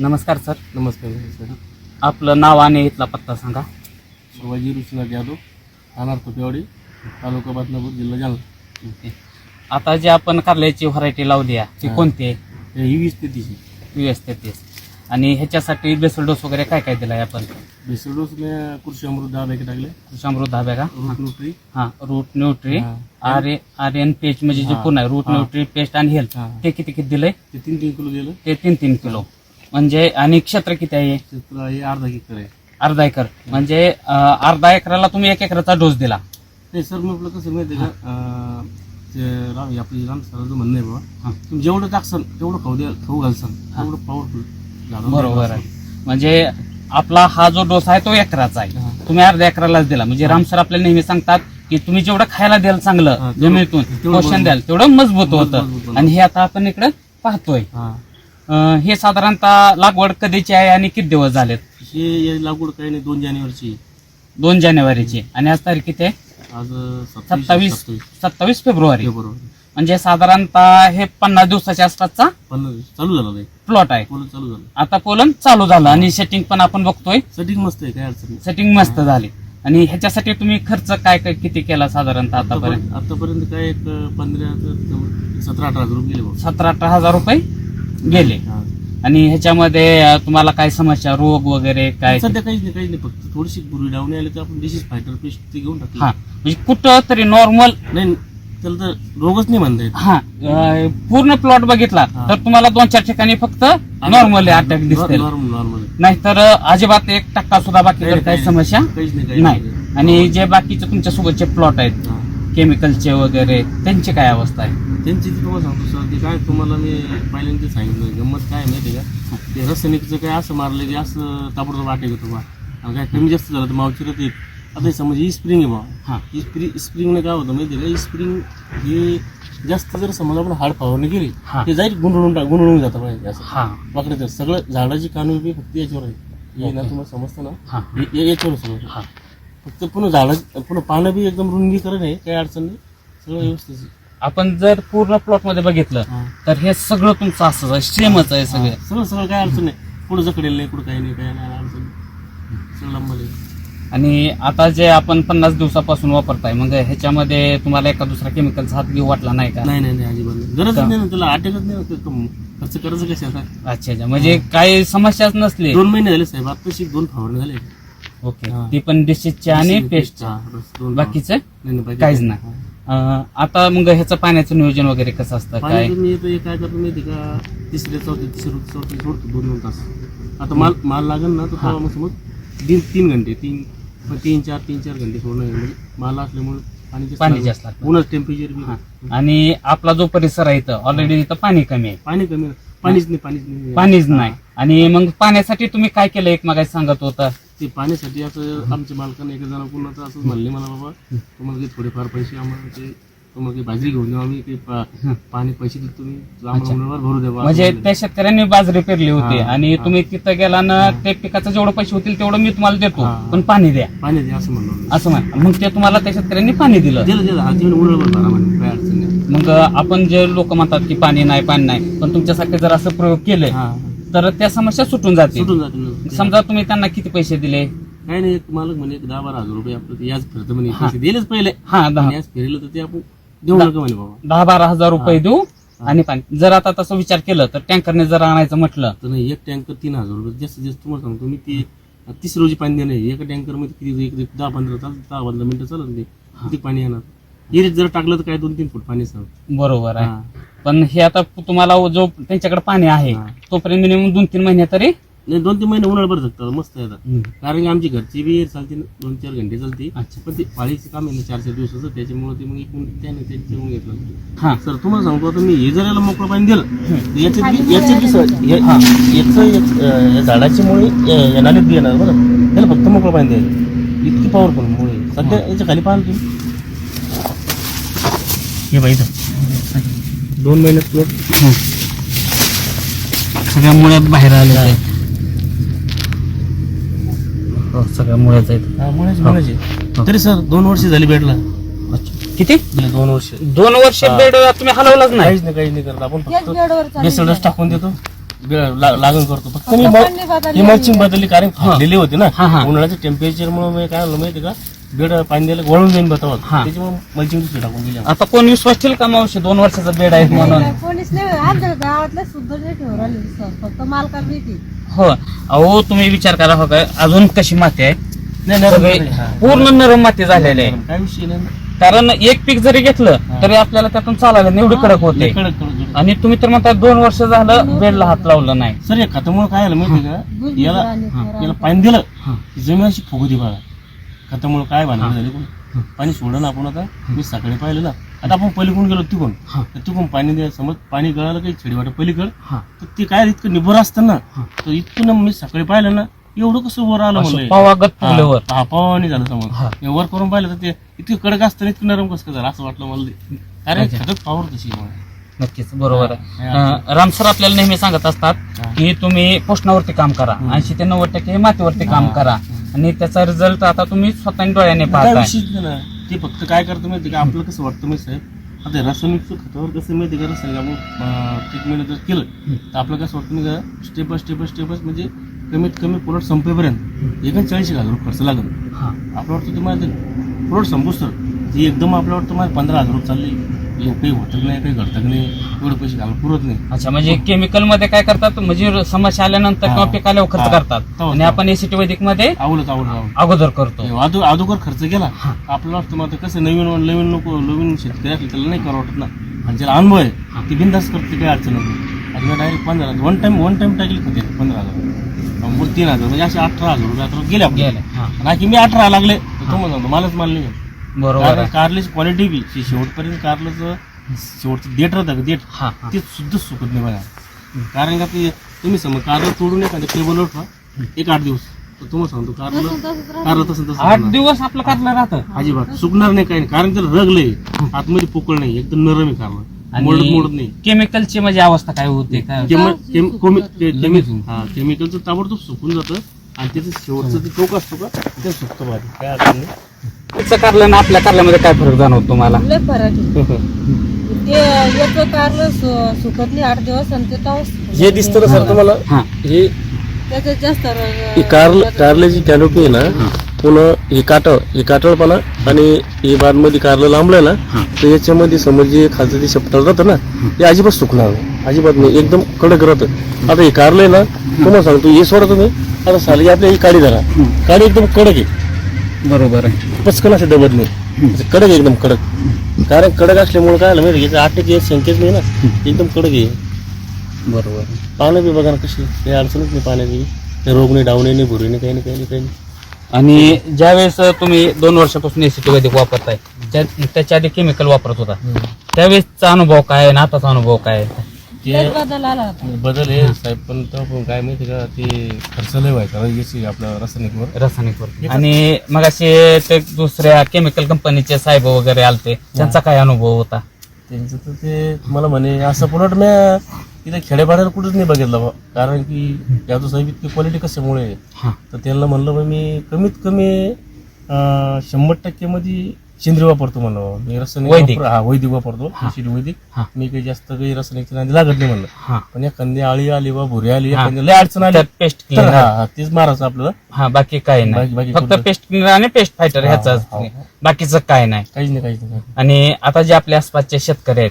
नमस्कार सर. नमस्कार सर आपलं नाव आणि इथला पत्ता सांगा. शिवाजी ऋषीनाथ यादव राहणार कुपेवाडी तालुका बदनापूर जिल्हा जालना. ओके. आता जे आपण कारल्याची व्हरायटी लावली आहे ती हा. कोणती आहे? हे वीस ते तीस वीस तेहतीस आणि ह्याच्यासाठी बेसल डोस वगैरे काय काय दिलाय आपण? बेसल डोस में कृषी अमृत दहा बॅग टाकले. समृद्ध हव्या का रूट न्यूट्री. हा रूट न्यूट्री हा. R A R N paste म्हणजे जे हा. पूर्ण आहे रूट हा. न्यूट्री पेस्ट आणि हेल्थ हा. ते किती किती दिलंय? ते तीन तीन किलो दिलं. ते तीन तीन किलो. म्हणजे आणि क्षेत्र किती आहे? क्षेत्र हे अर्धा एकर आहे. अर्धा एकर. म्हणजे अं, अर्धा एकराला तुम्ही एक एकराचा डोस दिला. नाही सर मग आपलं कसं माहिती आहे का? अं, ते राम आपलं राम सरांचं म्हणणं आहे हा. बाबा तुम्ही जेवढं टाकसान तेवढं खाऊ द्या खाऊ घालसान तेवढं पॉवरफुल बरोबर आहे. म्हणजे आपला हा जो डोस आहे तो एकराचा आहे. हा. तुम्ही अर्ध्या एकरालाच दिला. म्हणजे राम सर आपल्याला नेहमी सांगतात की तुम्ही जेवढं खायला द्याल हा, चांगलं तेवढं- जमिनीतून तेवढं पोषण मजबूत. द्याल तेवढं मजबूत मजबूत होतं. होतं. आणि हे आता आपण इकडे पाहतोय. हा. अं, हे साधारणतः लागवड कधीची आहे आणि किती दिवस झालेत? हे या लागवड काही नाही दोन जानेवारीची. दोन जानेवारीची. आणि आज तारीख किती आहे? आज सत्तावीस सत्तावीस सत्तावीस. फेब्रुवारी. म्हणजे साधारणतः हे पन्नास दिवसाच्या आसपासचा पन्नास चालू झालं नाही प्लॉट आहे. पोलं चालू झालं. आता पोलन चालू झालं आणि सेटिंग पण आपण बघतोय. सेटिंग मस्त आहे काय अडचण नाही. सेटिंग मस्त झाली. आणि ह्याच्यासाठी तुम्ही खर्च काय काय किती केला साधारणतः आतापर्यंत? आतापर्यंत आतापर्यंत काय एक पंधरा सतरा अठरा हजार रुपये गेले. सतरा अठरा हजार रुपये? गेले. हा. आणि ह्याच्यामध्ये अं, तुम्हाला काय समस्या रोग वगैरे काय? सध्या काहीच नाही काहीच नाही. फक्त थोडीशी पूर्वी डाऊन आले तर आपण डिसीज फायटर पेस्ट ते घेऊन टाकली. हा. म्हणजे कुठं तरी नॉर्मल नाही त्याला तर रोगच नाही म्हणता येत. हा. अं, पूर्ण प्लॉट बघितला हा. तर तुम्हाला दोन चार ठिकाणी फक्त नॉर्मल अटॅक नॉर्मल नॉर्मल नाहीतर अं, अजिबात एक टक्का सुद्धा बाकी तर काही समस्या काहीच नाही काही नाही. आणि जे बाकीचे तुमच्या सोबतचे प्लॉट आहेत हा. केमिकलचे वगैरे त्यांची काय अवस्था आहे? त्यांची ती तुम्हाला सांगतो सर ते काय तुम्हाला मी पहिल्यांदा ते सांगितलं गंमत काय आहे माहिती आहे का? ते रसनिकचं काय असं मारलं की असं ताबडतोब वाटे घेतो बा. आणि काय कमी जास्त झालं तर मावचिरत येत आता हे समज ही स्प्रिंग आहे बा. हा. ही स्प्रिंग स्प्रिंगने काय होतं माहिती आहे का? ही स्प्रिंग ही जास्त जर समज आपण हाड फवारणी केली हा. ते जाईल गुंडळून टाक गुंडळून जातं पाहिजे असं. हा. वाकडे तर सगळं झाडाची कानून फक्त याच्यावर आहे. हे ना. तुम्हाला समजतं ना? हा. हे- हे याच्यावर सगळं हा. फक्त पुन्हा झाडं पुन्हा पानं बी एकदम रुंदीकरण आहे काही अडचण नाही सगळं व्यवस्थित आहे. आपण जर पूर्ण प्लॉटमध्ये बघितलं हा. तर हे सगळं तुमचं असंच आहे सेमच आहे सगळं सगळं सगळं काय अडचण नाही कुठं जकडेल नाही कुठं काही नाही काय नाही अडचण नाही. सगळं लंबल आहे. आणि आता जे आपण पन्नास दिवसापासून वापरताय मग ह्याच्यामध्ये तुम्हाला एका दुसरा केमिकलचा हात घेऊ वाटला नाही का नाही नाही नाही अजिबात नाही गरजच? नाही ना त्याला अटॅकच नाही होत. कम- खर्च करायचं कसे आता अच्छा अच्छा म्हणजे काही समस्याच नसली दोन महिने झाले साहेब आताशी दोन फवारणी झाले ओके. हा. ती पण डिशचे आणि पेस्ट बस दोन बाकीचं? काहीच काही नाही. अं, आता मग ह्याचं पाण्याचं नियोजन वगैरे कसं असतं? काय? येतं काय करतो माहिती का? तिसऱ्या चौथ्या तिसऱ्या चौथ्या सोडतो दोन दोन तास. आता माल माल लागेल ना तर हा. तेव्हा मग समज तीन तीन घंटे तीन तीन चार तीन चार घंटे सोडणं आहे. म्हणजे माल असल्यामुळे पाणी जास्त पाणी लागतं. जास्त लागतं. उन्हाचं टेम्परेचर बी हा. आणि आपला जो परिसर आहे इथं ऑलरेडी इथं पाणी कमी आहे. पाणी कमी. पाणीच नाही पाणीच नाही. पाणीच नाही. आणि मग पाण्यासाठी तुम्ही काय केलं? एक मागायचं सांगत होता. ते पाण्यासाठी असं आमच्या मालकाने एका जण तर असंच म्हणले मला बाबा तुम्हाला काही थोडेफार पैसे आम्हाला ते तुम्हाला काही बाजरी घेऊन देऊ आम्ही काही पाणी पैसे देतो तुम्ही. आम्हाला भरू द्या. म्हणजे त्या शेतकऱ्यांनी बाजरी पेरली होती आणि. तुम्ही तिथं गेला ना ते पिकाचं जेवढं पैसे होतील तेवढं मी तुम्हाला देतो. पण पाणी द्या. पाणी द्या असं म्हणलो. असं म्हण मग ते तुम्हाला त्या शेतकऱ्यांनी पाणी दिलं दिलं दिलं जेवण उन्हाळ्यावर भरा म्हणे काय अडचण नाही मग आपण जे लोक म्हणतात की पाणी नाही पाणी नाही पण तुमच्यासारखे जर असं प्रयोग केले तर त्या समस्या सुटून जातील. सुटून जाते ना. समजा तुम्ही त्यांना किती पैसे दिले? काही नाही एक मालक म्हणे एक दहा बारा हजार रुपये आपलं ते याच फिरतं म्हणे हा. पैसे दिलेच पहिले. हा दहा. आणि याच फिरलं तर ते आपण देऊ नका म्हणे बाबा. दहा बारा हजार रुपये देऊ आणि पाणी जर आता तसं विचार केलं तर टँकरने जर आणायचं म्हटलं. तर नाही एक टँकर तीन हजार रुपये जास्तीत जास्त तुम्हाला सांगतो मी ते तीस रोजी पाणी देणं आहे. एका टँकरमध्ये किती एक एक दहा पंधरा तास दहा पंधरा मिनिटं चालत ते किती पाणी येणार? इरीत जर टाकलं तर काय दोन तीन फूट पाणी सांग बरोबर आहे. पण हे आता तुम्हाला जो त्यांच्याकडे पाणी आहे हा. तोपर्यंत मिनिमम दोन तीन महिने तरी नाही दोन तीन महिने उन्हाळ्याभर जगतात मस्त हम्म. कारण की आमची घरची बी चालते ना, दोन चार घंटे चालते. अच्छा. पण ते पाळीचं काम आहे ना चार चार दिवसाचं त्याच्यामुळे ते मग इकडून त्याने त्याच्यामुळे घेतलं. हा. सर तुम्हाला सांगतो आता मी हे जर याला मोकळं पाणी दिलं तर याच्यात बी- याच्यात बी सर हे- हा, याचं एक, अं, या झाडाची मुळे या- या नालीत बी येणार बरं. त्याला फक्त मोकळं पाणी द्यायचं. इतकी पॉवरफुल मुळे सध्या याच्या खाली पाहा ना तुम्ही. हे बाई दोन महिन्यात प्लॉट सगळ्या मुळ्यात बाहेर आले हो सगळ्या मुळ्यात आहेत. हा मुळेच हो. मुळेच तरी सर दोन वर्ष झाली बेडला अच्छा. किती? दोन वर्ष. दोन वर्ष हा. बेड तुम्ही हलवलाच नाही. काहीच नाही काहीच नाही करत. आपण फक्त बेसळच टाकून देतो. लागण करतो. फक्त मी फवारणी बदलली. ही कारण फाटलेली होती ना. हा, हा. उन्हाळ्याच्या टेम्परेचर मुळे मी काय झालं माहिती का? बेड पाणी द्यायला वळून जाईन बतावत हा. त्याच्यामुळे मल्चिंग दुसरी टाकून गेली आता कोण विश्वास ठेवल का मावशी दोन वर्षाचा बेड आहे म्हणून कोणीच नाही आमच्या गावातले सुद्धा नाही ठेवून राहिले सर फक्त मालका भीती हो अहो तुम्ही विचार करा हो काय अजून कशी माती आहे नाही नरम सगळे नाही. हा. पूर्ण नरम माती झालेली आहे काय विषय नाही. कारण एक पीक जरी घेतलं हा. तरी आपल्याला त्यातून चालायला एवढी कडक होते लय कडक कडक कडक. आणि तुम्ही तर म्हणता दोन वर्ष झालं बेडला हात लावला नाही सर या खतामुळे काय झालं माहिती का याला हा. याला पाणी दिलं. की जमीन अशी फुगती बघा खतामुळे काय. भानगड झाली कोण पाणी सोडलं ना आपण आता मी सकाळी पाहिलं ना आता आपण पलीकडून गेलो तिकडून हा. तर तिकडून पाणी द्या समज पाणी गळालं काही छडी वाटत पलीकड. तर ते काय इतकं निभर असतं ना. तर इतकं मी सकाळी पाहिलं ना एवढं कसं वर आलं म्हणलं हा पावानी झालं समज वर करून पाहिलं तर ते इतकं कडक असतं इतकं नरम कसं झालं असं वाटलं मला. कारण. खतच पावर मला. नक्कीच बरोबर आहे हा. अं, राम सर आपल्याला नेहमी सांगत असतात. की तुम्ही पोषणावरती काम करा. ऐंशी ते नव्वद टक्के मातीवरती काम. करा आणि त्याचा रिझल्ट आता तुम्ही स्वतः डोळ्याने काय विषयच नाही ते फक्त काय करतं माहिती का? आपलं कसं वाटतं माहिती साहेब? आता रासायनिक खतावर कसं माहिती का? रासायनिक आपण ट्रीटमेंट जर केलं तर आपलं कसं वाटतं माहिती का? Step by step by step म्हणजे कमीत कमी प्रोडक्ट संपेपर्यंत एकोणचाळीस हजार रुपये खर्च लागेल. आपलं वाटतं ते माझं प्रोडक्ट संपूस तर. ती एकदम आपलं वाटतं माझं पंधरा हजार रुपये चालली. हे काही होतं नाही काही घडतं नाही एवढे पैसे घालून पुरत नाही. अच्छा म्हणजे केमिकलमध्ये काय करतात? म्हणजे समस्या आल्यानंतर हा. किंवा पिकाला खर्च हा. करतात. हो, आणि हो. आपण एसीटी वैदिकमध्ये आवडत आवडत आवडत अगोदर करतो. अदो अगोदर खर्च केला. आपल्याला वाटतं मग आता कसं नवीन नवीन लोक नवीन शेतकरी असले त्याला नाही करावं वाटत ना. आणि ज्याला अनुभव आहे ती बिंदास करते काही अडचण नाही. आणि डायरेक्ट पंधरा वन टाइम वन टाइम टाकली होते पंधरा हजार. मग तीन हजार म्हणजे असे अठरा हजार रुपये आता गेले आपले. गेले हा. नाही की मी अठरा लागले तर तो म्हणतो मलाच माल नाही बरोबर आहे. कारल्याची क्वालिटी बी शेवटपर्यंत कारल्याचं शेवटचं देठ राहतं का? देठ. हा हा. ते सुद्धा सुकत नाही बघा कारण का ते तुम्ही समज कारलं तोडून एखाद्या टेबलवर ठेवा एक आठ दिवस. तर तुम्हाला सांगतो कारलं. कारलं तसं तसं आठ राहणार. दिवस आपलं कारलं राहतं. अजिबात. सुकणार नाही काही नाही. कारण त्याला रगलंय आतमध्ये पोकळ नाही. एकदम नरम आहे कारलं. मोडत मोडत नाही. केमिकलची म्हणजे अवस्था काय होते? काय केम- केम- कोमी- के- केमि- हा केमिकलचं ताबडतोब सुकून जातं. आणि त्याचं शेवटचं ते टोक असतो का ते सुकतं भाजी काय अडचण नाही. तुमचं कारलं आपल्या कारल्यामध्ये काय फरक जाणवतो तुम्हाला? लय फरक आहे. ते याचं कारलं सु- सुकत नाही आठ दिवस आणि ते हे दिसतं ना सर तुम्हाला? हा. जास्त कारल कारल्याची कॅनोपी आहे ना पुन्हा हे काटळ हे काटळपणा आणि हे बादमध्ये कारलं लांबलं ना तर याच्यामध्ये समज जे खालचं ते शपटाळ राहतं ना ते अजिबात सुकणार नाही. अजिबात नाही. एकदम कडक राहतं. आता हे कारलं आहे ना तुम्हाला सांगतो हे सोडा तुम्ही. आता साली आपल्या ही काडी धरा. काडी एकदम कडक आहे. बरोबर आहे. पचकन असे दबत नाही असं कडक आहे एकदम कडक. कारण कडक असल्यामुळे काय झालं माहिती याचं आटक संकेत नाही ना. एकदम कडक आहे. बरोबर पानं बी बघा ना कशी. काही अडचणच नाही पाण्याची. काही रोग नाही डावणे नाही भुरी नाही काही नाही काही नाही काही नाही. आणि ज्यावेळेस तुम्ही दोन वर्षापासून एसीटी वैदिक वापरताय त्या- त्याच्या आधी केमिकल वापरत होता. त्यावेळेसचा अनुभव काय आहे आणि आताचा अनुभव काय आहे? लय बदल आला होता. बदल आहे साहेब पण तो पण काय माहिती का ते खर्च लय व्हायचा याची आपल्या रासायनिकवर. रासायनिक आणि मग असे ते दुसऱ्या केमिकल कंपनीचे साहेब वगैरे आलते. त्यांचा काय अनुभव होता? त्यांचं तर ते मला म्हणे असं पुलट मी इथे खेडेपाड्याला कुठंच नाही बघितलं बा. कारण की याचं साहेब इतकी क्वालिटी कशामुळे आहे? हा. तर त्यांना म्हणलं बा मी कमीत कमी अं, शंभर टक्क्यामध्ये सेंद्रिय वापरतो म्हणलं. मी रासायनिक वैदिक. वापर- हा वैदिक वापरतो हा. शेती वैदिक हा. मी काही जास्त काही रासायनिक नादी लागत नाही म्हणलं हा पण एखादी आळी आली बा भुरी आली हा. एखादी लय अडचण आली त्यात पेस्ट तर क्लीनर हा तेच मारायचं आपल्याला हा बाकी काय नाही बाकी- बाकी फक्त कोणतं? पेस्ट क्लीनर आणि पेस्ट फायटर हा, ह्याचा हा, हा. बाकीचं काय नाही काहीच नाही काहीच नाही. आणि आता जे आपल्या आसपासचे शेतकरी आहेत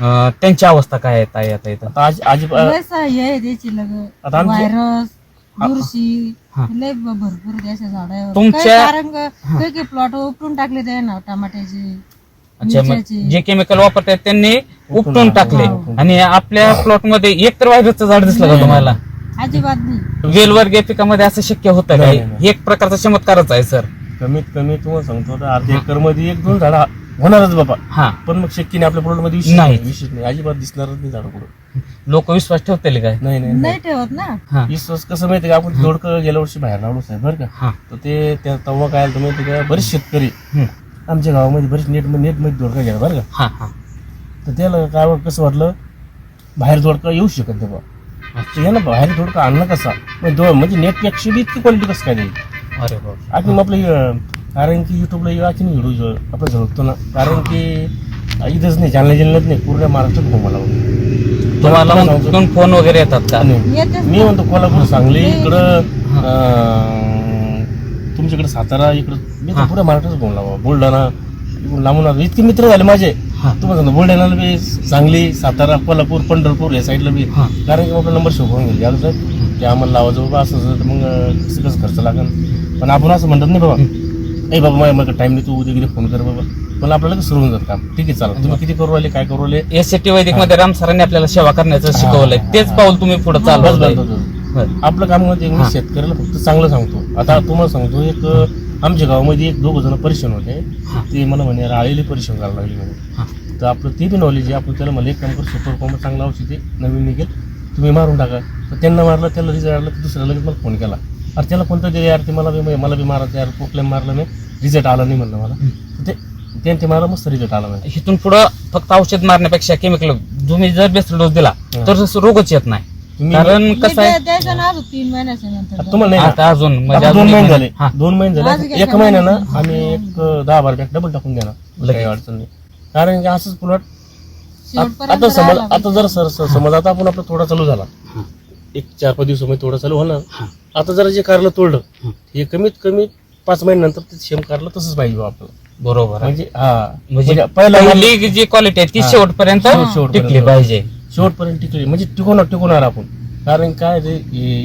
अं, त्यांची अवस्था काय आहे ताई आता इथं आता आज आज लय सहाय्य आहे त्याची लग आता आमची- व्हायरस बुरशी हा. लय भरपूर त्याच्या झाडावर. तुमच्या- काही कारण काही काही प्लॉट उपटून टाकले ते ना टमाट्याचे अच्छा मग मिरच्याचे. जे केमिकल वापरतात त्यांनी उपटून टाकले. हा. आणि आपल्या प्लॉटमध्ये एक तर व्हायरसचं झाड दिसलं का तुम्हाला? अजिबात नाही. वेलवर्गीय पिकामध्ये असं शक्य होतं नाही, काय नाही, हे एक प्रकारचा चमत्कारच आहे सर कमीत कमी तुम्हाला सांगतो आता अर्ध्या एकरमध्ये एक दोन झाडं होणारच बाबा. हा. पण मग शक्य नाही आपल्या प्लॉटमध्ये विशेष नाही. नाही विशेष नाही. अजिबात दिसणारच नाही झाडं कुठं. लोक विश्वास ठेवतील काय? नाही नाही नाही. नाही ठेवत ना. हा. विश्वास कसं माहिती का? आपण दोडकं गेल्या वर्षी बाहेर लावलो साहेब बरं का? हा. तर ते त्या तेव्हा काय आलं माहिती का? बरेच शेतकरी हम्म. आमच्या गावामध्ये बरेच नेट नेटमध्ये दोडका गेला बरं का? हा हा. तर त्याला काय वाट- कसं वाटलं? बाहेर दोडका येऊ शकत नाही बा तर यानं बाहेर दोडका आणला कसा? मग दो- म्हणजे नेटपेक्षा बी इतकी क्वालिटी कसं काय देईल? अरे आणखी मग आपलं कारण की युट्यूबला आणखी व्हिडिओ आपण झळकतो ना कारण की इथंच नाही जालना जिल्ह्यात नाही पूर्ण महाराष्ट्रात घुमाला तुम्हाला मग फोन वगैरे येतात का नाही. मी म्हणतो कोल्हापूर सांगली नाही. इकडं अं, तुमच्याकडे सातारा इकडं मी तर. पुऱ्या महाराष्ट्रात बोलला बाबा बुलढाणा इकडून लांबून आलो. इतके मित्र झाले माझे. तुम्हाला सांगतो बुलढाण्याला बी सांगली सातारा कोल्हापूर पंढरपूर या साईडला बी. कारण की आपला नंबर शोधून गेले याला साहेब ते आम्हाला लावायचं बाबा असं असं तर मग कसं खर्च लागेल पण आपण असं म्हणतात नाही बाबा ए बाबा माझ्या मग टाइम नाही तू उद्या गेले फोन कर बाबा. पण आपल्याला सुरू होऊन जात काम. ठीक आहे चला तुम्ही किती करू राहिले काय करू राहिले एस टी वैदिकमध्ये राम सरांनी आपल्याला सेवा करण्याचं शिकवलंय. तेच पाऊल तुम्ही पुढे बस चालवलंय. बस, बस, बस. बरं. आपलं काममध्ये मी. शेतकऱ्याला फक्त चांगलं सांगतो. आता तुम्हाला सांगतो एक आमच्या गावामध्ये एक दोघ जण परेशान होते. ते मला म्हणे "अरे, आळीले परेशान करायला लागले म्हणे. तर आपलं ते बी नॉलेज आहे. आपण त्याला मला एक काम कर सुपर फॉर्म चांगलं औषध आहे. नवीन निघेल. तुम्ही मारून टाका. तर त्यांना मारलं त्याला रिझल्ट आला तर दुसऱ्या लगेच मला फोन केला. अरे त्याला कोणतं ते यार ते मला बी मला बी मारायचं यार प्रोक्लेम मारलं मी रिझल्ट आला नाही म्हणलं मला ते त्यांनी ते मारलं मस्त रिझल्ट आला नाही इथून पुढं फक्त औषध मारण्यापेक्षा केमिकल तुम्ही जर बेस्ट डोस दिला. तर रोगच येत नाही तुम्ही कारण कसं आहे द्यायचं ना अजून तीन महिन्याच्या नंतर आता तुम्हाला नाही? आता अजून म्हणजे आता अजून दोन एक महिने झाले हा. दोन महिने आज झाले एक महिन्यानं महिना. आम्ही एक दहा बारा बॅग डबल टाकून देणार काही. अडचण नाही कारण की असंच पुलट शेवटपर्यंत आता समज आता जर सर सर- समज आता आपण आपला थोडा चालू झाला हा. एक चार पाच दिवसामध्ये थोडा चालू होणार. आता जरा जे कारलं तोडलं हा. कमीत कमी पाच महिन्यानंतर ते सेम कारलं तसंच पाहिजे बा आपल्याला बरोबर. म्हणजे हा म्हणजे म्हणजे पहिला जी क्वालिटी आहे ती. शेवटपर्यंत शेवट- शेवटपर्यंत. टिकली पाहिजे शेवटपर्यंत टिकली म्हणजे टिकवणार टिकवणार आपण कारण काय ते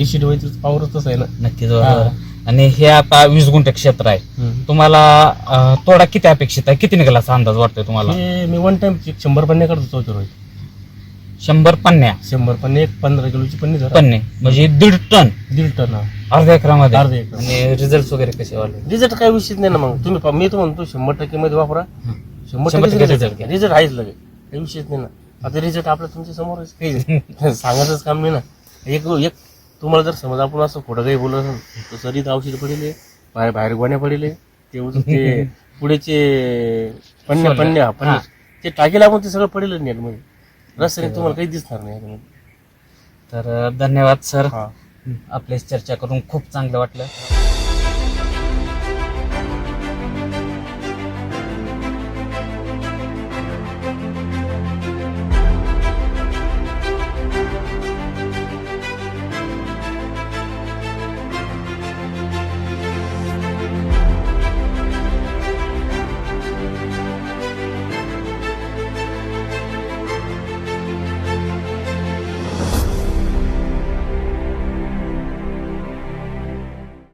एसिड व्हायचं पावरच तसं आहे ना नक्कीच बरोबर. आणि हे आता वीस गुंठे क्षेत्र आहे. तुम्हाला तोडा किती अपेक्षित आहे किती निघाला असा अंदाज वाटतोय तुम्हाला मी वन टाइम शंभर पन्ने करतो चौथी रोज शंभर पन्न्या शंभर पन्ने एक पंधरा किलोची पन्नी धरा. पन्ने. म्हणजे दीड टन. दीड टन हा. अर्ध्या एकरामध्ये. अर्धा एकर. आणि रिझल्ट वगैरे कसे वाढले? रिझल्ट काय विषय नाही ना मग. तुम्ही मी तर म्हणतो शंभर टक्के मध्ये वापरा. शंभर शंभर टक्के टक्के result रिझल्ट घ्या. रिझल्ट आहेच लगे काही विषयच नाही ना. आता रिझल्ट आपल्या तुमच्या समोरच काही सांगायचंच काम नाही ना. एक एक तुम्हाला जर समज आपण असं खोटं काही बोलत असेल तर सरी औषध पडेल बाहेर बाहेर गोण्या पडेल ते उजून ते पुढेचे पन्न्या. पन्न्या पन्न्या हा. ते टाकेल आपण ते सगळं पडेल नेट रस्त्याने तुम्हाला काही दिसणार नाही याच्यामध्ये. तर धन्यवाद सर. हा. आपल्याशी चर्चा करून खूप चांगलं वाटलं.